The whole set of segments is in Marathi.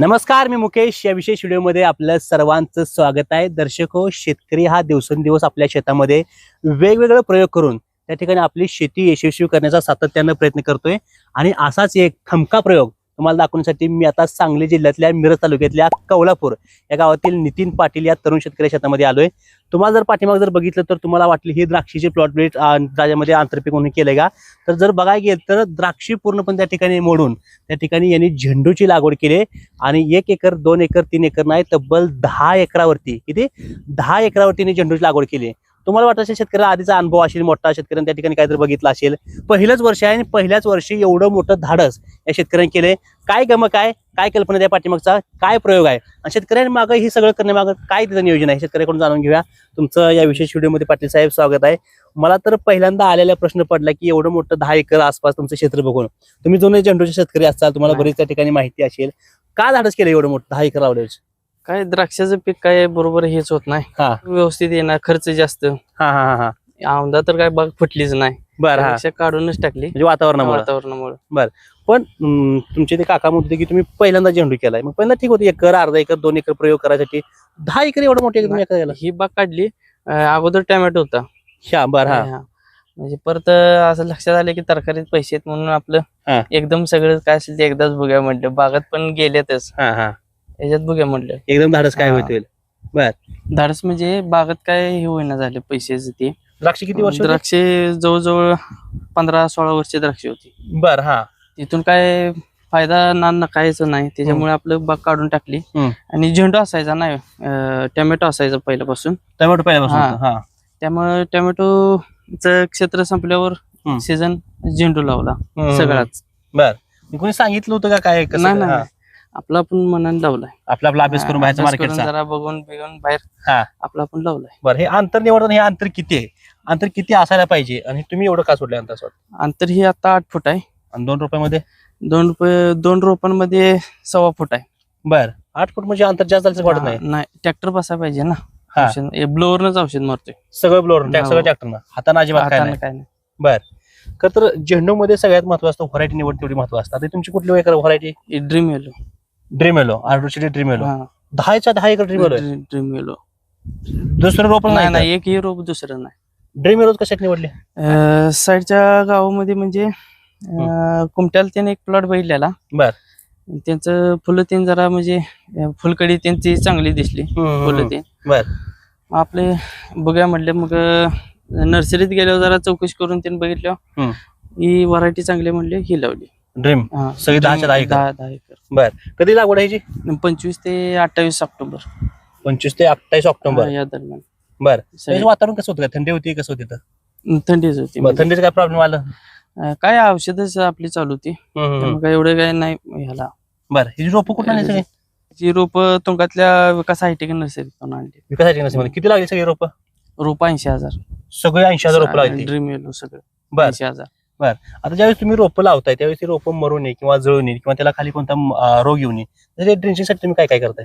नमस्कार मी मुकेश. या विशेष व्हिडिओमध्ये आपल्या सर्वांचं स्वागत आहे. दर्शक हो शेतकरी हा दिवसेंदिवस आपल्या शेतामध्ये वेगवेगळे प्रयोग करून त्या ठिकाणी आपली शेती यशस्वी करण्याचा सातत्यानं प्रयत्न करतोय. आणि असाच एक थमका प्रयोग तुम्हाला दाखवण्यासाठी मी आता सांगली जिल्ह्यातल्या मिरज तालुक्यातल्या कौलापूर या गावातील नितीन पाटील या तरुण शेतकरी शेतामध्ये आलोय. तुम्हाला जर पाठीमाग जर बघितलं तर तुम्हाला वाटली ही द्राक्षीची प्लॉट ब्रेड त्याच्यामध्ये आंतरपीक म्हणून केले का? तर जर बघायला गेलं तर द्राक्षी पूर्णपणे त्या ठिकाणी मोडून त्या ठिकाणी यांनी झेंडूची लागवड केली आणि एक एकर दोन एकर तीन एकर नाही तब्बल दहा एकरावरती किती? दहा एकरावरती झेंडूची लागवड केली. तुम्हाला वाटत असेल शेतकऱ्याला आधीचा अनुभव असेल मोठा शेतकऱ्यांनी त्या ठिकाणी काहीतरी बघितलं असेल. पहिलंच वर्ष आहे आणि पहिल्याच वर्षी एवढं मोठं धाडस या शेतकऱ्यांनी केलंय. काय गमक आहे? काय कल्पना त्या पाठीमागचा? काय प्रयोग आहे? आणि शेतकऱ्यांनी मागं हे सगळं करण्यामागं काय त्याचं नियोजन आहे? शेतकऱ्याकडून जाणून घेऊया. तुमचं या विशेष व्हिडिओमध्ये पाटील साहेब स्वागत आहे. मला तर पहिल्यांदा आलेला प्रश्न पडला की एवढं मोठं दहा एकर आसपास तुमचं क्षेत्र बघून. तुम्ही जुने झेंडूचे शेतकरी असाल तुम्हाला. बरीच त्या ठिकाणी माहिती असेल. का धाडस केलं एवढं मोठं दहा एकर लावल्याचं काय द्राक्षाचं पीक काय बरोबर हेच होत नाही. हा. व्यवस्थित येणार खर्च जास्त. हा हा हा हा. औंदा तर काय बाग फुटलीच नाही. बरं हा. त्यापेक्षा काढूनच टाकली. म्हणजे वातावरणामुळे. वातावरणामुळे. पण तुमचे ते काका म्हणत होते की तुम्ही पहिल्यांदा झेंडू केलाय. मग पहिल्यांदा ठीक होतं एकर अर्धा एकर दोन एकर प्रयोग करायसाठी. दहा एकर एवढं मोठे तुम्ही एका केला ही बाग काढली. अं, अगोदर टोमॅटो होता. ह्या बर हा. हा. म्हणजे परत अं, असं लक्षात आलं की तरकारीत पैसे आहेत म्हणून आपलं हा. एकदम सगळं काय असेल ते एकदाच बघूया म्हटलं. बागात पण गेलेतच. हा हा. याच्यात बघूया म्हटलं एकदम धाडस काय हा. होईल धाडस म्हणजे बागात काय हे होईना झाले पैशाचं ते द्राक्ष किती वर्ष होते? द्राक्षे जवळजवळ पंधरा सोळा वर्ष द्राक्षे होती बर हा तिथून काय फायदा ना नकायचं नाही त्याच्यामुळे आपलं बाग काढून टाकली हम्म. आणि झेंडू असायचा नाही अं, टोमॅटो असायचा पहिल्यापासून टोमॅटो पहिल्यापासून हा. होतं, हा त्यामुळे टोमॅटोचं क्षेत्र संपल्यावर हम्म. सीझन झेंडू लावला हम्म. सगळाच बर कोणी सांगितलं होतं का काय कसं नाही काय? नाही हा. नाही. आपला आपण मनाने लावलाय. आपला आपला अभ्यास करून बाहेरचा अभ्यास करून मार्केटचा जरा बघून बिघून बाहेर हा. आपला आपण लावलाय. बरं हे अंतर निवडताना हे अंतर किती आहे? अंतर किती असायला पाहिजे? आणि तुम्ही एवढं का सोडलं अंतर सोड अंतर ही आता आठ फूट आहे. आणि दोन रुपयामध्ये दोन रुपये दोन रोपांमध्ये सव्वा फूट आहे. बर आठ फूट म्हणजे अंतर जास्त झालं वाटत नाही. हा, नाही ट्रॅक्टर बसायला पाहिजे ना. हा. औषध ब्लोअरनच औषध मारतोय. सगळं ब्लोअर हो. सगळं ट्रॅक्टरनं. हाताने अजिबात काय हाताने नाही. काय नाही. बर. खर तर झेंडू मध्ये सगळ्यात महत्त्व असतं व्हरायटी निवड तेवढी महत्त्व असतं. आता तुमची कुठली acre variety dream yellow dream yellow आर्डोची dream yellow दहाच्या दहा acre dream yellow dream yellow दुसरं रोप नाही नाही नाही एक ही रोप दुसरं नाही. ड्रीम एलो कशात निवडले? साईडच्या गावामध्ये म्हणजे अं, कुमट्याला त्याने एक प्लॉट बघितलेला. बर. त्यांचं फुलं तीन जरा म्हणजे अं, फुलकडी त्यांची चांगली दिसली फुलं ते बर. आपले बघूया म्हटले मग नर्सरीत गेल्यावर जरा चौकशी करून त्यांनी बघितलं. हम्म. ही व्हरायटी चांगली म्हणले ही लावली. ड्रीम हा. सगळी दहाच्या दहा एकर. दहा दहा एकर कधी लागवड ह्याची? पंचवीस ते अठ्ठावीस ऑक्टोबर. पंचवीस ते अठ्ठावीस ऑक्टोबर. हा, या दरम्यान. बर. सगळी. त्याचं वातावरण कसं होतं? काय? थंडी होती कसं होती? थंडीच होती. बरं. थंडीचं काय प्रॉब्लेम आलं? अं, काय औषधच आपली चालू होती. त्यामुळे काय एवढं काय नाही ह्याला. बर. ही रोप कुठं आणली सगळी? जी रोप तुंगातल्या विकास हायटेक नर्सरीतून आणली विकासाची नसेल किती लागली सगळी रोप? रोप ऐंशी हजार. सगळे ऐंशी हजार रोप लागली. ड्रीम येलो सगळं. बर. ऐंशी हजार. आता ज्यावेळेस तुम्ही रोपं लावताय त्यावेळेस ती रोपं मरू नये किंवा जळू नये किंवा त्याला खाली कोणता अं, रोग येऊ नये त्याच्या ड्रिंचिंगसाठी तुम्ही काय काय करताय?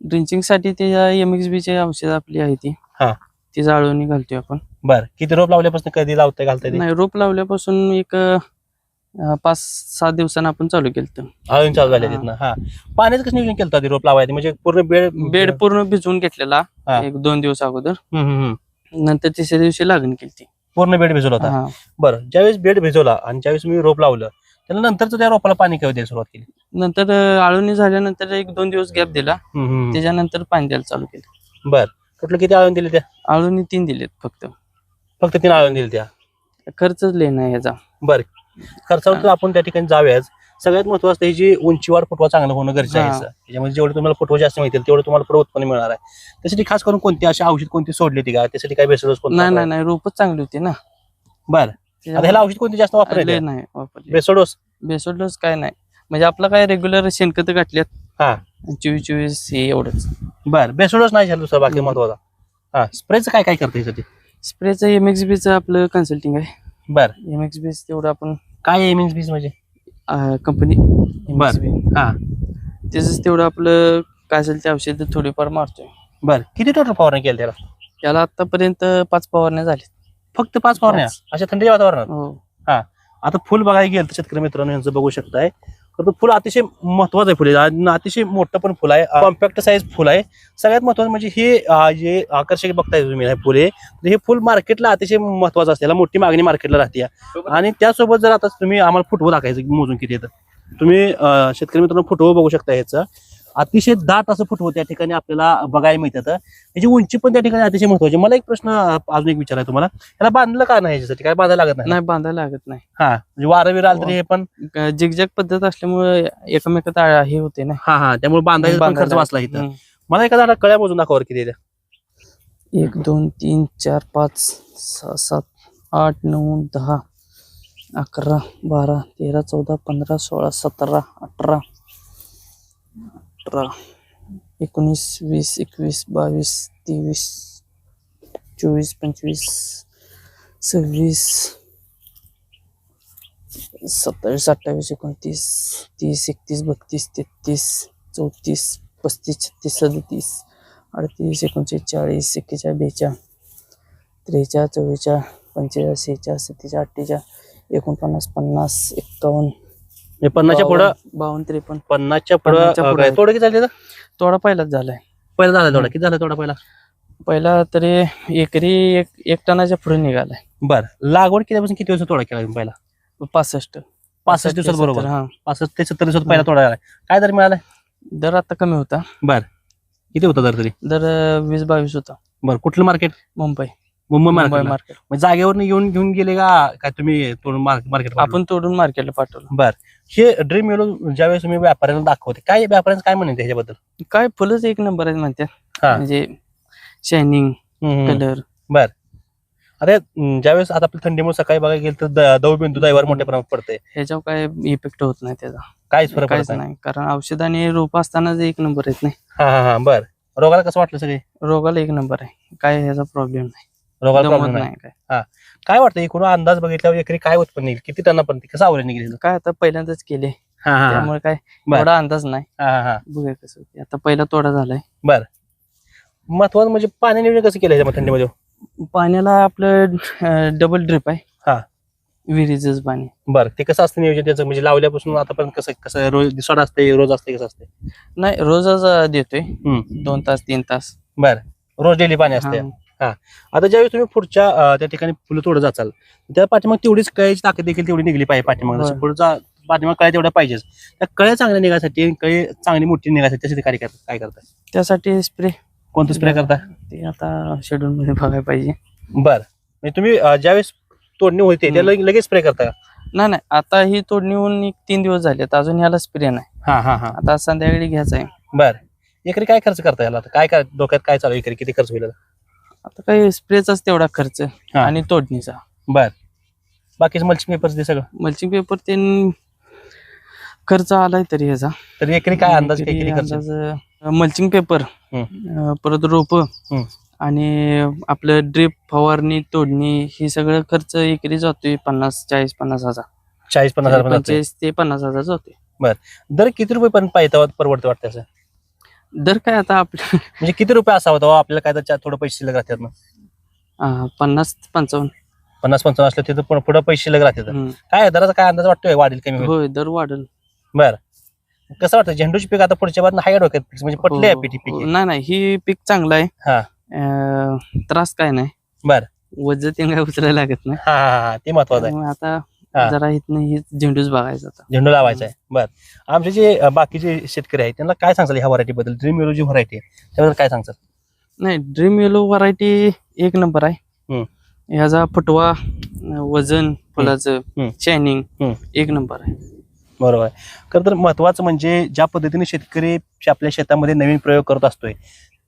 ड्रिंचिंगसाठी ते एम एक्स बी चे औषध आपली आहे ती. हा. ती जाळवणी घालतोय आपण. बर. किती रोप लावल्यापासून कधी लावताय घालताय ते? नाही रोप लावल्यापासून एक अं, पाच सात दिवसानं आपण चालू केलं अजून चालू झाले हा. तिथनं. हा. पाण्याचं कसं नियोजन केलं होतं आधी रोप लावायचं? म्हणजे पूर्ण बेड बेड पूर्ण भिजवून घेतलेला हा. एक दोन दिवस अगोदर. हम्म, हम्म, हम्म. नंतर तिसऱ्या दिवशी लागण केली ती पूर्ण बेड भिजवला होता. हा. बरं ज्यावेळेस बेड भिजवला आणि ज्यावेळेस तुम्ही रोप लावलं त्याला नंतरच त्या रोपाला पाणी केव्हा द्यायला सुरुवात केली? नंतर अं, आळवणी झाल्यानंतर एक दोन दिवस गॅप दिला. हम्म, हम्म, हम्म. त्याच्यानंतर पाणी द्यायला चालू केलं. बर. कुठलं किती आळून दिले त्या? आळवणी तीन दिलेत फक्त. फक्त तीन आळून दिले त्या. खर्चच लेना याचा. बर. खर्चावर तर आपण त्या ठिकाणी जाऊयाच. सगळ्यात महत्वाचं ह्याची उंचीवाढ फुटवा चांगलं होणं गरजेचं आहे हा. याचं. त्याच्यामध्ये जेवढे तुम्हाला फुटवा जास्त मिळतील तेवढं तुम्हाला पुढे उत्पन्न मिळणार आहे. त्यासाठी खास करून कोणती अशी औषध कोणती सोडली ती का? त्यासाठी काय बेसडोस नाही नाही नाही रोपच चांगली होती ना. बर. आता ह्याला औषध कोणती जास्त वापरायची लय नाही वापरली. बेसडोस काय नाही. म्हणजे आपलं काय रेग्युलर शेणखत गाठल्यात हा. चोवीस चोवीस हे एवढंच. बर. बेसडोस नाही झालं दुसरं बाकी हम्म. महत्त्वाचा हा. स्प्रेचं काय काय करतं ह्यासाठी स्प्रेचं एम एक्स बी चं आपलं कन्सल्टिंग आहे. बर. एम एक्स बी तेवढं आपण काय आहे मीन्स बीस म्हणजे? कंपनी बर. हा. त्याच तेवढं आपलं काय असेल ते औषध थोडीफार मारतोय. बर. किती टोटल फवारणी केली त्याला? त्याला आतापर्यंत पाच फवारण्या झाल्या फक्त पाच फवारण्या. अशा थंडीच्या वातावरणात? हो. आता फुल बघायला गेलं तर शेतकरी मित्रांनो यांचं बघू शकताय. तर तो फुल अतिशय महत्वाचं आहे फुल. आहे अतिशय मोठं पण फुल आहे. कॉम्पॅक्ट साईज फुल आहे. सगळ्यात महत्वाचं म्हणजे हे जे आकर्षक बघताय तुम्ही हे फुले तर हे फुल मार्केटला अतिशय महत्वाचं असते. याला मोठी मागणी मार्केटला राहते आणि त्यासोबत जर आता तुम्ही आम्हाला फुटवं दाखवायचं मोजून किती येतं. तुम्ही शेतकरी मित्रांनो फुटवं बघू शकता ह्याचं. अतिशय दाट असं फुटवं त्या ठिकाणी आपल्याला बघायला मिळतात त्याची उंची पण त्या ठिकाणी अतिशय महत्वाची मला एक प्रश्न अजून एक विचारायचा तुम्हाला. त्याला बांधलं का नाही याच्यासाठी? काय बांधायला लागत नाही? नाही बांधायला लागत नाही. हा म्हणजे वारं बिरं आलं तरी हे पण जिगजॅग पद्धत असल्यामुळे एकमेकात हे होते ना. हा हा त्यामुळे बांधायचा पण खर्च बांधायला- वाचला इथं. मला एखादा आता कळ्या मोजून दाखवा बरं किती. एक दोन तीन चार पाच सहा सात आठ नऊ दहा अकरा बारा तेरा चौदा पंधरा सोळा सतरा अठरा अठरा एकोणीस वीस एकवीस बावीस तेवीस चोवीस पंचवीस सव्वीस सत्तावीस अठ्ठावीस एकोणतीस तीस एकतीस बत्तीस तेहतीस चौतीस पस्तीस छत्तीस सदतीस अडतीस एकोणचाळीस चाळीस एक्केचाळीस बेचाळीस त्रेचाळीस चव्वेचाळीस पंचेचाळीस सेहेचाळीस सत्तेचाळीस अठ्ठेचाळीस एकोणपन्नास पन्नास एक्कावन्न म्हणजे पन्नासच्या पुढं? बावन्न, त्रेपन्न. पन्नासच्या पुढं पन्नासच्या पुढं. थोडं किती झालं त्याचं? तोडा पहिलाच झालाय. पहिला झाला थोडा किती झाला थोडा पहिला? पहिला तरी एकरी एक एक टनाच्या पुढे निघालाय. बर. लागवड केल्यापासून किती दिवस थोडा केला तुम्ही पहिला? पासष्ट. पासष्ट दिवसात ते बरोबर. सत्तर, हा. पासष्ट ते सत्तर दिवसात पहिला थोडा झाला काय दर मिळालाय? दर आता कमी होता. बर. किती होता दर तरी? दर अं, वीस बावीस होता. बर. कुठलं market? Mumbai. Mumbai Mumbai market market जागेवर येऊन घेऊन गेले का? काय तुम्ही मार्केट आपण तोडून मार्केटला पाठवलं. बर. हे ड्रीम येलो ज्यावेळेस तुम्ही व्यापाऱ्यांना दाखवते काय व्यापाऱ्यांचं काय म्हणते ह्याच्याबद्दल काय फुलंच एक नंबर आहेत म्हणतात हा. म्हणजे शायनिंग. कलर बर. अरे ज्यावेळेस आता आपल्या थंडीमुळे सकाळी बघायला गेलं तर द- दव बिंदू दैवार मोठ्या प्रमाणात पडते ह्याच्यावर काय इफेक्ट होत नाही त्याचा. काहीच फरक काहीच पडत नाही. नाही. कारण औषध आणि रोप असताना एक नंबर येत नाही. हा हा हा. बर. रोगाला कसं वाटलं सगळे? रोगाला एक नंबर आहे. काय ह्याचा प्रॉब्लेम नाही. रोगाला नाही नाही. काय. काय वाटतं एकूण अंदाज बघितल्यावर एकरी काय उत्पन्न येईल? किती टना पण कसं आवडेल निघेल काय आता पहिल्यांदाच केले. त्यामुळे काय बर. एवढा अंदाज नाही. बघूया कसं आता पहिला तोडा झालाय. महत्वाचं म्हणजे पाणी नियोजन कसं केलं थंडीमध्ये? पाण्याला आपलं डबल ड्रिप आहे. हा. विहिरीच पाणी. बरं. ते कसं असतं नियोजन त्याचं? म्हणजे लावल्यापासून आतापर्यंत कसं कसं रोज दिवसाड असते रोज असते कसं असते नाही रोजच अं, देतोय. हम्म. दोन तास तीन तास. बरं. रोज डेली पाणी असते हा. आता ज्यावेळेस तुम्ही पुढच्या अं, त्या ठिकाणी फुलं तोडत जाचाल त्या पाठीमाग तेवढीच कळ्याची ताकद देखील तेवढी निघली पाहिजे पाठीमाग. होय. पुढचा पाठीमाग कळ्या तेवढ्या पाहिजेच. त्या कळ्या चांगल्या निघायसाठी कळी चांगली मोठी निघायसाठी त्यासाठी काय करता काय करताय त्यासाठी स्प्रे कोणतं स्प्रे करता? ते आता शेड्यूल मध्ये बघायला पाहिजे. बर. म्हणजे तुम्ही अं, ज्यावेळेस तोडणी होते. त्याला लगेच स्प्रे करता का? नाही नाही. आता ही तोडणी होऊन एक तीन दिवस झाले अजून याला स्प्रे नाही. हा हा हा. आता संध्याकाळी घ्यायचा आहे. बर. एकरी काय खर्च करता याला? आता? काय काय डोक्यात काय चालू आहे? एकरी किती खर्च होईल याला? आता काही स्प्रेचाच तेवढा खर्च हा. आणि तोडणीचा. बर. बाकीचं मल्चिंग पेपर्स ते सगळं. मल्चिंग पेपर ते खर्च आलाय तरी ह्याचा. तर एकरी काय अंदाज काय किती खर्च? मल्चिंग पेपर परत रोप हम्म. आणि आपलं ड्रिप फवारणी तोडणी ही सगळं खर्च एकरी जातोय पन्नास चाळीस पन्नास हजार. चाळीस पन्नास हजार पर्यंत जातंय. पंचेचाळीस ते पन्नास हजार जातोय. दर किती रुपये पर्यंत पाहिजे तेव्हा परवडतं वाटतं असं दर काय आता आपलं म्हणजे किती रुपये असावा तेव्हा आपल्याला काय तर चा- थोडं पैसे शिल्लक राहतात ना? हा, पन्नास पंचावन्न. पन्नास पंचावन्न असलं तिथं पुढं- पुढं पैसे शिल्लक राहतात. हम्म. काय दराचा काय अंदाज वाटतोय वाढेल कमी होईल? होय दर वाढल. बरं. कसं वाटतं? झेंडूची पीक आता पुढच्या बाजून हाय डोक्यात? fix म्हणजे पटले आहे हो, हो. पीक नाही नाही ही पीक चांगलं आहे. हा. अं, त्रास काय नाही. बर. वज ते काय उचलायला लागत नाही. हा हा हा. ते महत्वाचं आहे. त्यामुळे आता हा. जरा इथनं ही झेंडूच बघायचं आता. झेंडू लावायचा आहे. बर. आमचे जे अं, बाकीचे शेतकरी आहेत त्यांना काय सांगचाल ह्या व्हरायटी बद्दल? ड्रीम जी व्हरायटी आहे त्याबद्दल काय सांगचाल नाही ड्रीम येलो व्हरायटी एक नंबर आहे. हम्म. ह्याचा फुटवा अं, वजन फुलाचं. शायनिंग हम्म. एक नंबर आहे. बरोबर. आहे खरं तर महत्वाचं म्हणजे ज्या पद्धतीने शेतकरी आपल्या शेतामध्ये नवीन प्रयोग करत असतोय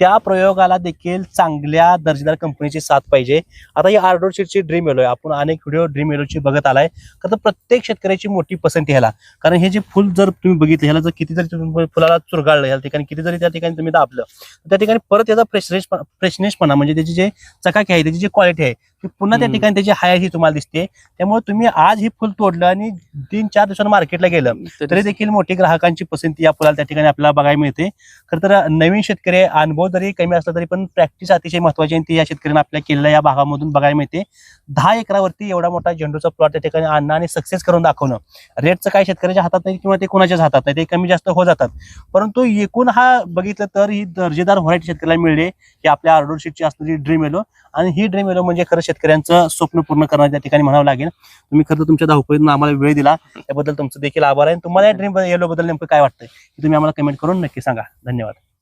त्या प्रयोगाला देखील चांगल्या दर्जेदार कंपनीची साथ पाहिजे. आता ही आर्डोर शीटची ड्रीम येलो आहे आपण अनेक व्हिडिओ ड्रीम येलोची बघत आलाय. खरं तर प्रत्येक शेतकऱ्याची मोठी पसंती ह्याला. कारण हे जे फुल जर तुम्ही बघितलं ह्याला जर किती जरी तुम्ही फुलाला चुरगाळलं ह्या ठिकाणी किती जरी त्या ठिकाणी तुम्ही दाबलं त्या ठिकाणी परत याचा फ्रेशनेस फ्रेशनेसपणा म्हणजे त्याची जे चकाकी आहे त्याची जी क्वालिटी आहे की पुन्हा त्या. ठिकाणी त्याची हाय ही तुम्हाला दिसते. त्यामुळे तुम्ही आज हे फुल तोडलं आणि तीन चार दिवसांनी मार्केटला गेलं तरी देखील मोठी ग्राहकांची पसंती या फुलाला त्या ठिकाणी आपल्याला बघायला मिळते. खरं तर नवीन शेतकरी अनुभव जरी कमी असला तरी पण प्रॅक्टिस अतिशय महत्वाची आहे आणि ती या शेतकऱ्यांना आपल्या केलेल्या या भागामधून बघायला मिळते. दहा एकरावरती एवढा मोठा झेंडूचा प्लॉट त्या ठिकाणी आणणं आणि सक्सेस करून दाखवणं. रेटचं काही शेतकऱ्याच्या हातात नाही किंवा ते कोणाच्याच हातात नाही ते कमी जास्त होत जातात. परंतु एकूण हा बघितलं तर ही दर्जेदार व्हरायटी शेतकऱ्याला मिळते की आपल्या ऑर्डर शीटची असणारी ड्रीम येलो आणि ही ड्रीम येलो म्हणजे खरं शेतकऱ्यांचं स्वप्न पूर्ण करणं त्या ठिकाणी म्हणावं लागेल. तुम्ही खरं तुमच्या धावपळीतून आम्हाला वेळ दिला. त्याबद्दल तुमचं देखील आभार आहे. आणि तुम्हाला या ड्रीम येलो बद्दल नेमकं काय वाटतंय? तुम्ही आम्हाला कमेंट करून नक्की सांगा. धन्यवाद.